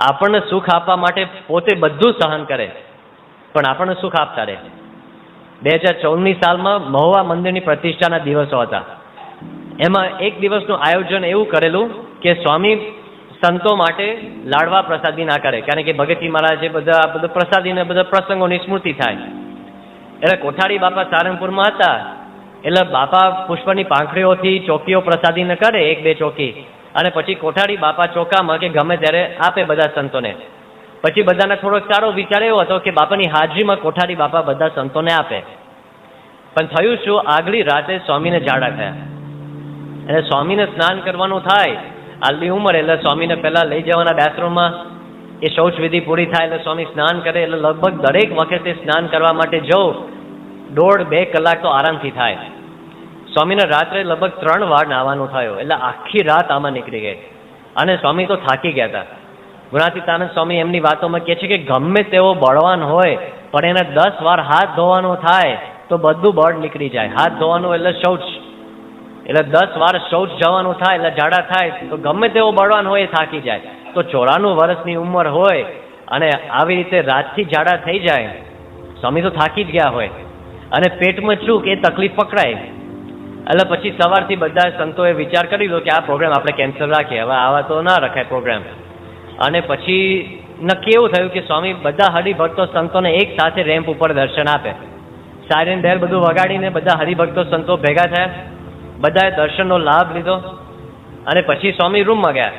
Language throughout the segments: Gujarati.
આપણને સુખ આપવા માટે પોતે બધું સહન કરે, પણ આપણને સુખ આપતા રહે. બે હજાર ચૌદની સાલમાં મહુવા મંદિરની પ્રતિષ્ઠાના દિવસો હતા. એમાં એક દિવસનું આયોજન એવું કરેલું કે સ્વામી સંતો માટે લાડવા પ્રસાદી ના કરે. કારણ કે ભગતજી મહારાજે બધા બધું પ્રસાદીને બધા પ્રસંગોની સ્મૃતિ થાય. એટલે કોઠારી બાપા સારંગપુરમાં હતા. એટલે બાપા પુષ્પની પાંખડીઓથી ચોકીઓ પ્રસાદી ન કરે, એક બે ચોકી. અને પછી કોઠારી બાપા ચોકામાં કે ગમે ત્યારે આપે બધા સંતોને. પછી બધાને થોડોક સારો વિચાર એવો હતો કે બાપાની હાજરીમાં કોઠારી બાપા બધા સંતોને આપે. પણ થયું શું? આગલી રાતે સ્વામીને ઝાડા થયા. એટલે સ્વામીને સ્નાન કરવાનું થાય, આટલી ઉંમર, એટલે સ્વામીને પહેલાં લઈ જવાના બાથરૂમમાં એ શૌચ વિધિ પૂરી થાય, એટલે સ્વામી સ્નાન કરે, એટલે લગભગ દરેક વખતે સ્નાન કરવા માટે જવું દોઢ બે કલાક તો આરામથી થાય. સ્વામીને રાત્રે લગભગ ત્રણ વાર નાવાનું થયું. એટલે આખી રાત આમાં નીકળી ગઈ. અને સ્વામી તો થાકી ગયા હતા. ગુણાતીતાનંદ સ્વામી એમની વાતોમાં કહે છે કે ગમે તેવો બળવાન હોય, પણ એને દસ વાર હાથ ધોવાનો થાય, તો બધું બળ નીકળી જાય. હાથ ધોવાનું એટલે શૌચ. એટલે દસ વાર શૌચ જવાનું થાય, એટલે ઝાડા થાય, તો ગમે તેવો બળવાન હોય એ થાકી જાય. તો ચોરાણું વર્ષની ઉંમર હોય અને આવી રીતે રાતથી ઝાડા થઈ જાય, સ્વામી તો થાકી જ ગયા હોય. અને પેટમાં ચૂક એ તકલીફ પકડાય. એટલે પછી સવારથી બધા સંતોએ વિચાર કરી લો કે આ પ્રોગ્રામ આપણે કેન્સલ રાખીએ. હવે આવા તો ના રખાય પ્રોગ્રામ અને પછી નક્કી એવું થયું કે સ્વામી બધા હરિભક્તો સંતોને એક સાથે રેમ્પ ઉપર દર્શન આપે. સાયરન બેલ બધું વગાડીને બધા હરિભક્તો સંતો ભેગા થયા. બધાએ દર્શનનો લાભ લીધો. અને પછી સ્વામી રૂમમાં ગયા.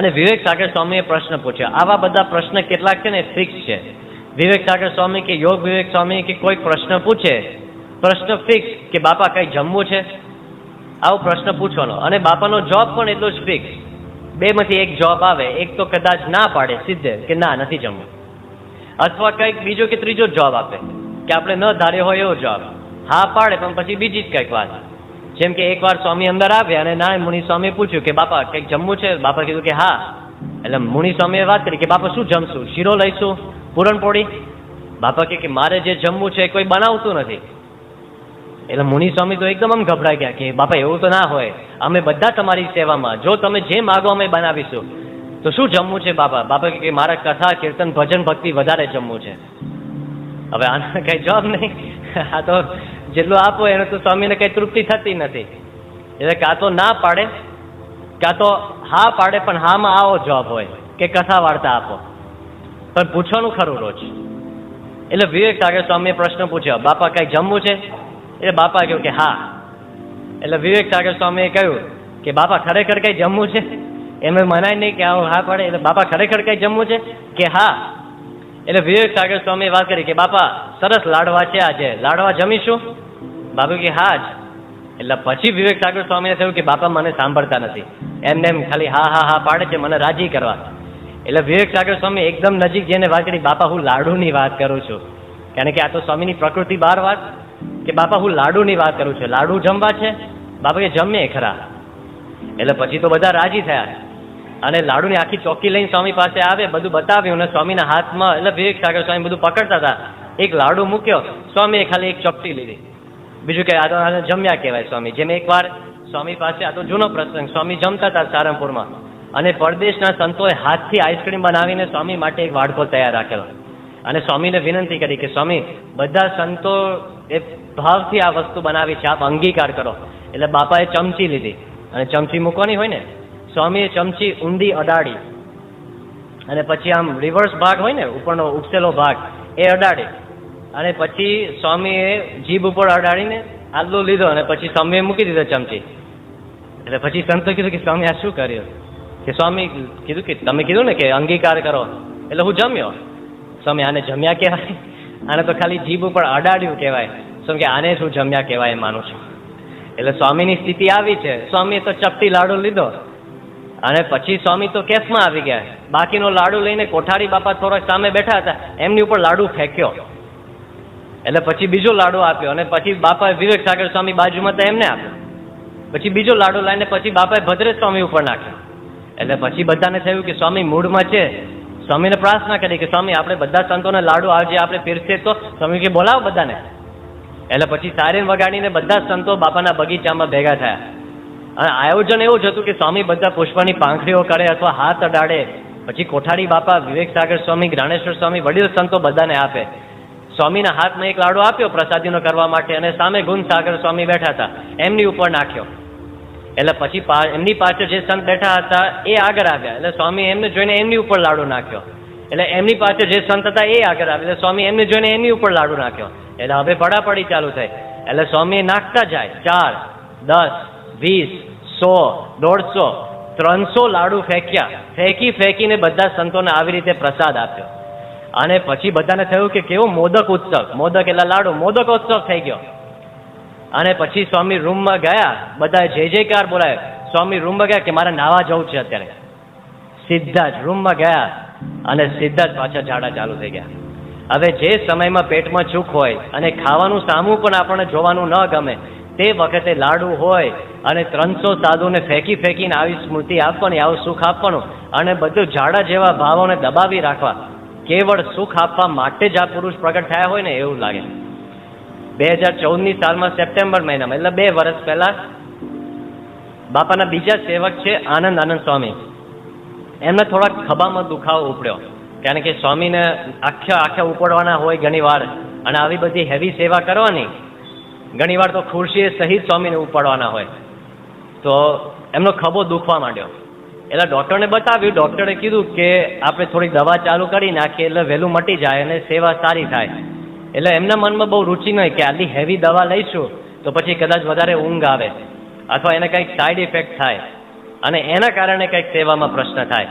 અને વિવેક સાગર સ્વામીએ પ્રશ્ન પૂછ્યો. આવા બધા પ્રશ્ન કેટલાક છે ને ફિક્સ છે. વિવેક સાગર સ્વામી કે યોગ વિવેક સ્વામી કે કોઈ પ્રશ્ન પૂછે પ્રશ્ન ફિક્સ કે બાપા કઈ જમવું છે? આવો પ્રશ્ન પૂછવાનો. અને બાપાનો જોબ પણ એટલો જ ફિક્સ બેમાંથી એક જોબ આવે, એક તો કદાચ ના પાડે, સીધે, કે ના, નથી જમવું. અથવા કંઈક બીજો કે ત્રીજો જોબ આપે, કે આપણે ન ધાર્યો હોય એવો જોબ હા પાડે, પણ પછી બીજી જ કંઈક વાત. જેમ કે એકવાર સ્વામી અંદર આવ્યા અને ના મુનિ સ્વામીએ પૂછ્યું કે, બાપા, કંઈક જમવું છે? બાપા કીધું કે, હા. એટલે મુનિ સ્વામીએ વાત કરી કે, બાપા, શું જમશું? શીરો લઈશું? પૂરણપોળી બાપા કે મારે જે જમવું છે કોઈ બનાવતું નથી. એટલે મુનિ સ્વામી તો એકદમ ગભરાઈ ગયા કે બાપા, એવું તો ના હોય. અમે બધા તમારી સેવામાં. જો તમે જે માગો અમે બનાવીશું. તો શું જમવું છે બાપા? બાપા કે મારા કથા, કીર્તન, ભજન, ભક્તિ વધારે જમવું છે. હવે આના કઈ જવાબ નહીં. આ તો જેટલું આપો એને તો સ્વામીને કઈ તૃપ્તિ થતી નથી. એટલે કાં તો ના પાડે. કાં તો હા પાડે, પણ હામાં આવો જવાબ હોય કે કથા વાર્તા આપો. પણ પૂછવાનું ખરું રોજ. એટલે વિવેક સાગર સ્વામીએ પ્રશ્ન પૂછ્યો, બાપા, કઈ જમવું છે? એટલે બાપા કહ્યું કે હા. એટલે વિવેક સાગર સ્વામીએ કહ્યું કે બાપા ખરેખર કઈ જમવું છે? એમને મનાય નહીં કે આવું હા પડે. એટલે બાપા ખરેખર કઈ જમવું છે? કે હા. એટલે વિવેક સાગર સ્વામીએ વાત કરી કે બાપા, સરસ લાડવા છે આજે. લાડવા જમીશું? બાપુ કે હા જ. એટલે પછી વિવેક સાગર સ્વામીએ થયું કે બાપા મને સાંભળતા નથી. એમને એમ ખાલી હા હા હા પાડે છે, મને રાજી કરવા. એટલે વિવેક સાગર સ્વામી એકદમ નજીક જઈને વાત કરી, બાપા, હું લાડુની વાત કરું છું. કારણ કે આ તો સ્વામીની પ્રકૃતિ બહાર વાત. કે બાપા, હું લાડુની વાત કરું છું. લાડુ જમવા છે? બાપા કે, જમીએ ખરા. એટલે પછી તો બધા રાજી થયા. અને લાડુની આખી ચોકી લઈને સ્વામી પાસે આવે, બધું બતાવ્યું અને સ્વામીના હાથમાં, એટલે વિવેક સાગર સ્વામી બધું પકડતા હતા. એક લાડુ મૂક્યો, સ્વામીએ ખાલી એક ચોપટી લીધી. બીજું કે, આ તો જમ્યા કહેવાય સ્વામી. જેમ એકવાર સ્વામી પાસે આ તો જૂનો પ્રસંગ, સ્વામી જમતા હતા સારંગપુરમાં. અને પરદેશના સંતોએ હાથથી આઈસ્ક્રીમ બનાવીને સ્વામી માટે એક વાડકો તૈયાર રાખેલો. અને સ્વામીને વિનંતી કરી કે, સ્વામી, બધા સંતો એ ભાવથી આ વસ્તુ બનાવી છે, આપ અંગીકાર કરો. એટલે બાપાએ ચમચી લીધી. અને ચમચી મૂકવાની હોય ને, સ્વામીએ ચમચી ઊંડી અડાડી. અને પછી આમ રિવર્સ ભાગ હોય ને, ઉપરનો ઉપસેલો ભાગ, એ અડાડી. અને પછી સ્વામીએ જીભ ઉપર અડાડીને આદલો લીધો અને પછી સ્વામીએ મૂકી દીધો ચમચી. એટલે પછી સંતો કીધું કે, સ્વામી, આ શું કર્યું? કે સ્વામી કીધું કે, તમે કીધું ને કે અંગીકાર કરો. એટલે હું જમ્યો. સ્વામી આને જમ્યા કહેવાય? આને તો ખાલી જીભ ઉપર અડાડ્યું કહેવાય. સ્વામી કે આને શું જમ્યા કહેવાય માનું છું. એટલે સ્વામીની સ્થિતિ આવી છે. સ્વામીએ તો ચપટી લાડુ લીધો. અને પછી સ્વામી તો કેસમાં આવી ગયા. બાકીનો લાડુ લઈને કોઠારી બાપા થોડાક સામે બેઠા હતા. એમની ઉપર લાડુ ફેંક્યો. એટલે પછી બીજો લાડુ આપ્યો. અને પછી બાપાએ વિવેક સાગર સ્વામી બાજુમાં તો એમને આપ્યો. પછી બીજો લાડુ લાવીને પછી બાપાએ ભદ્રેશ સ્વામી ઉપર નાખ્યો. એટલે પછી બધાને થયું કે સ્વામી મૂળમાં છે. સ્વામીને પ્રાર્થના કરી કે સ્વામી, આપણે બધા સંતોને લાડુ આવજે, આપણે પીરસે તો? સ્વામી કે બોલાવો બધાને. એટલે પછી સારેન વગાડીને બધા સંતો બાપાના બગીચામાં ભેગા થયા. અને આયોજન એવું જ હતું કે સ્વામી બધા પુષ્પની પાંખડીઓ કરે અથવા હાથ અડાડે. પછી કોઠારી બાપા વિવેક સાગર સ્વામી, જ્ઞાનેશ્વર સ્વામી, વડીલ સંતો બધાને આપે. સ્વામીના હાથમાં એક લાડુ આપ્યો પ્રસાદીનો કરવા માટે અને સામે ગુણ સાગર સ્વામી બેઠા હતા. એમની ઉપર નાખ્યો. એટલે પછી એમની પાછળ જે સંત બેઠા હતા, એ આગળ આવ્યા. એટલે સ્વામી એમને જોઈને એમની ઉપર લાડુ નાખ્યો. એટલે એમની પાછળ જે સંત હતા, એ આગળ આવ્યા. એટલે સ્વામી એમને જોઈને એમની ઉપર લાડુ નાખ્યો. એટલે હવે પડાપડી ચાલુ થઈ. એટલે સ્વામી નાખતા જાય. ચાર, દસ, વીસ, સો, દોઢસો, ત્રણસો લાડુ ફેંક્યા. ફેંકી, ફેંકીને બધા સંતોને આવી રીતે પ્રસાદ આપ્યો. અને પછી બધાને થયું કે કેવો મોદક ઉત્સવ. મોદક એટલે લાડુ. મોદક ઉત્સવ થઈ ગયો. અને પછી સ્વામી રૂમમાં ગયા, બધા જે જયકાર બોલાય સ્વામી રૂમમાં ગયા કે મારે નાવા જવું છે અત્યારે. સીધા જ રૂમમાં ગયા અને સીધા જ પાછા ઝાડા ચાલુ થઈ ગયા. હવે જે સમયમાં પેટમાં ચૂક હોય અને ખાવાનું સામું પણ આપણને જોવાનું ન ગમે, તે વખતે લાડુ હોય અને ત્રણસો સાધુને ફેંકી ફેંકીને આવી સ્મૃતિ આપવાની, આવું સુખ આપવાનું અને બધું ઝાડા જેવા ભાવોને દબાવી રાખવા, કેવળ સુખ આપવા માટે જ આ પુરુષ પ્રગટ થયા હોય ને એવું લાગે. બે હજાર ચૌદની સાલમાં સપ્ટેમ્બર મહિનામાં, એટલે બે વર્ષ પહેલા બાપાના બીજા સેવક છે આનંદ આનંદ સ્વામી. એમને થોડાક ખભામાં દુખાવો ઉપડ્યો. કારણ કે સ્વામીને આખા આખા ઉપડવાના હોય ઘણીવાર, અને આવી બધી હેવી સેવા કરવાની, ઘણીવાર તો ખુરશીએ સહિત સ્વામીને ઉપાડવાના હોય. તો એમનો ખભો દુખવા માંડ્યો. એટલે ડૉક્ટરને બતાવ્યું, ડૉક્ટરે કીધું કે આપણે થોડી દવા ચાલુ કરી નાખીએ, એટલે વહેલું મટી જાય અને સેવા સારી થાય. એટલે એમના મનમાં બહુ રુચિ નહીં કે આટલી હેવી દવા લઈશું તો પછી કદાચ વધારે ઊંઘ આવે અથવા એને કંઈક સાઈડ ઇફેક્ટ થાય. અને એના કારણે કંઈક સેવામાં પ્રશ્ન થાય.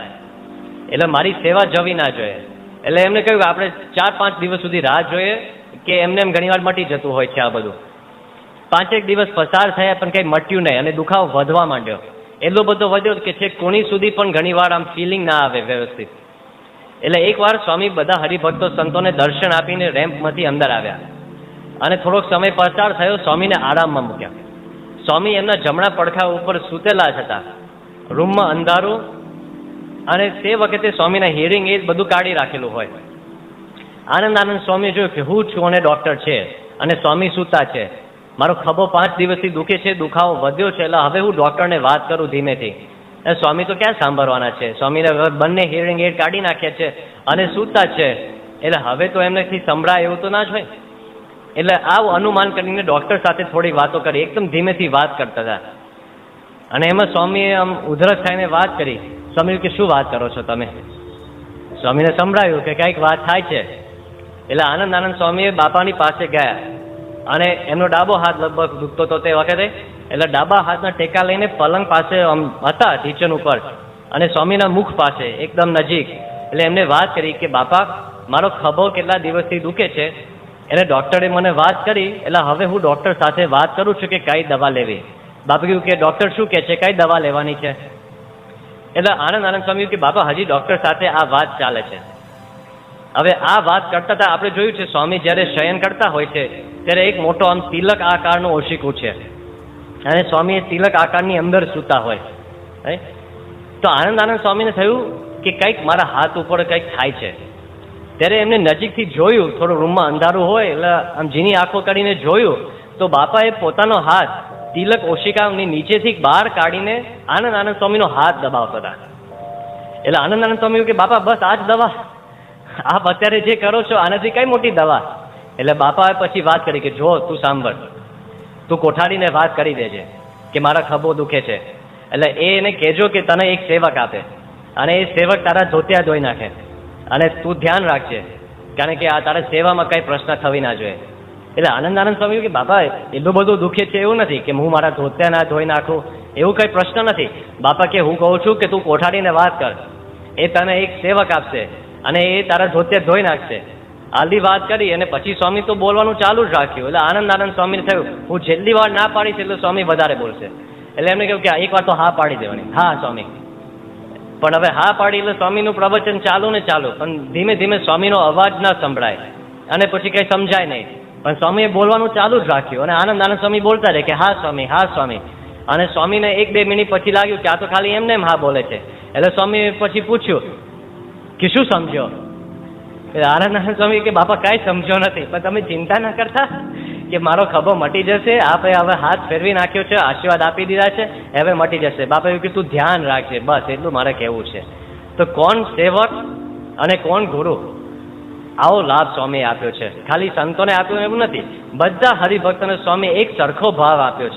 એટલે મારી સેવા જવી ના જોઈએ. એટલે એમને કહ્યું કે આપણે ચાર પાંચ દિવસ સુધી રાહ જોઈએ કે એમને એમ ઘણીવાર મટી જતું હોય છે આ બધું. પાંચેક દિવસ પસાર થયા પણ કંઈ મટ્યું નહીં અને દુખાવો વધવા માંડ્યો. એટલો બધો વધ્યો કે છે કોની સુધી પણ ઘણીવાર આમ ફિલિંગ ના આવે વ્યવસ્થિત. એટલે એકવાર સ્વામી બધા હરિભક્તો સંતોને દર્શન આપીને રેમ્પમાંથી અંદર આવ્યા. અને થોડોક સમય પસાર થયો, સ્વામીને આરામમાં મૂક્યા. સ્વામી એમના જમણા પડખા ઉપર સૂતેલા જ હતા. રૂમમાં અંધારું અને તે વખતે સ્વામીના હિયરિંગ એજ બધું કાઢી રાખેલું હોય. આનંદ આનંદ સ્વામી જોયું કે હું છું અને ડૉક્ટર છે અને સ્વામી સૂતા છે. મારો ખભો પાંચ દિવસથી દુખે છે, દુખાવો વધ્યો છે, એટલે હવે હું ડૉક્ટરને વાત કરું ધીમેથી. સ્વામી તો ક્યાં સાંભળવાના છે? સ્વામીને બંને હિયરિંગ એડ કાઢી નાખ્યા છે અને સૂતા છે. એટલે હવે તો એમનેથી સંભળાય એવું તો ના જ હોય. એટલે આવું અનુમાન કરીને ડૉક્ટર સાથે થોડી વાતો કરી. એકદમ ધીમેથી વાત કરતા હતા. અને એમાં સ્વામીએ આમ ઉધરસ થઈને વાત કરી. સ્વામી કે, શું વાત કરો છો તમે? સ્વામીને સંભળાયું કે, કંઈક વાત થાય છે. એટલે આનંદ આનંદ સ્વામીએ બાપાની પાસે ગયા. અને એમનો ડાબો હાથ લગભગ દુખતો હતો તે વખતે એટલે ડાબા હાથના ટેકા લઈને પલંગ પાસે હતા ટીચર ઉપર. અને સ્વામીના મુખ પાસે, એકદમ નજીક. એટલે એમને વાત કરી કે, બાપા, મારો ખભો કેટલા દિવસથી દુખે છે? એટલે ડૉક્ટરે મને વાત કરી, એટલે હવે હું ડૉક્ટર સાથે વાત કરું છું કે કઈ દવા લેવી. બાપા કહ્યું કે, ડૉક્ટર શું કહે છે? કઈ દવા લેવાની છે? એટલે આનંદ આનંદ સ્વામી કે, બાપા, હજી ડૉક્ટર સાથે આ વાત ચાલે છે. હવે આ વાત કરતા હતા, આપણે જોયું છે, સ્વામી જ્યારે શયન કરતા હોય છે, ત્યારે એક મોટો, આમ, તિલક આકારનું ઓશિકું છે. અને સ્વામી તિલક આકારની અંદર સૂતા હોય? તો આનંદ આનંદ સ્વામીને થયું કે કંઈક મારા હાથ ઉપર કંઈક થાય છે. ત્યારે એમને નજીકથી જોયું, થોડું રૂમમાં અંધારું હોય, એટલે આમ જીની આંખો કરીને જોયું, તો બાપાએ પોતાનો હાથ તિલક ઓશિકાની નીચેથી બહાર કાઢીને આનંદ આનંદ સ્વામીનો હાથ દબાવતા હતા. એટલે આનંદ આનંદ સ્વામી કે, બાપા, બસ આ જ દવા. આપ અત્યારે જે કરો છો, આનાથી કઈ મોટી દવા? એટલે બાપાએ પછી વાત કરી કે, જો, તું સાંભળ. તું કોઠારીને વાત કરી દેજે, કે મારા ખભો દુખે છે. એટલે એ એને કહેજો કે તને એક સેવક આપે. અને એ સેવક તારા ધોતિયા ધોઈ નાખે. અને તું ધ્યાન રાખજે, કારણ કે આ તારા સેવામાં કંઈ પ્રશ્ન થવી ના જોઈએ. એટલે આનંદ આનંદ સ્વામી કે, બાપા, એટલું બધું દુખે છે એવું નથી કે હું મારા ધોત્યા ના ધોઈ નાખું? એવું કંઈ પ્રશ્ન નથી. બાપા કે, હું કહું છું કે તું કોઠારીને વાત કર. એ તને એક સેવક આપશે અને એ તારા ધોત્યા ધોઈ નાખશે. આલી વાત કરી અને પછી સ્વામી તો બોલવાનું ચાલુ જ રાખ્યું. એટલે આનંદ આનંદ સ્વામીને થયું, હું જેટલી વાર ના પાડીશ એટલે સ્વામી વધારે બોલશે. એટલે એમને કહ્યું કે એક વાર તો હા પાડી દેવાની. હા, સ્વામી. પણ હવે હા પાડી એટલે સ્વામીનું પ્રવચન ચાલુ ને ચાલુ. પણ ધીમે ધીમે સ્વામીનો અવાજ ના સંભળાય. અને પછી કંઈ સમજાય નહીં. પણ સ્વામીએ બોલવાનું ચાલુ જ રાખ્યું. અને આનંદ આનંદ સ્વામી બોલતા રહે કે, હા, સ્વામી હા, સ્વામી. અને સ્વામીને એક બે મિનિટ પછી લાગ્યું કે આ તો ખાલી એમને એમ હા બોલે છે. એટલે સ્વામી પછી પૂછ્યું કે શું સમજ્યો? આનંદ સ્વામી કે બાપા કાંઈ સમજો નથી. પણ તમે ચિંતા ના કરતા કે મારો ખભો મટી જશે. આપે હવે હાથ ફેરવી નાખ્યો છે, આશીર્વાદ આપી દીધા છે, હવે મટી જશે. બાપા એવું કે તું ધ્યાન રાખજે, બસ એટલું મારે કહેવું છે. તો કોણ સેવક અને કોણ ગુરુ? આવો લાભ સ્વામીએ આપ્યો છે. ખાલી સંતોને આપ્યો એવું નથી. બધા હરિભક્તોને સ્વામી એક સરખો ભાવ આપ્યો છે.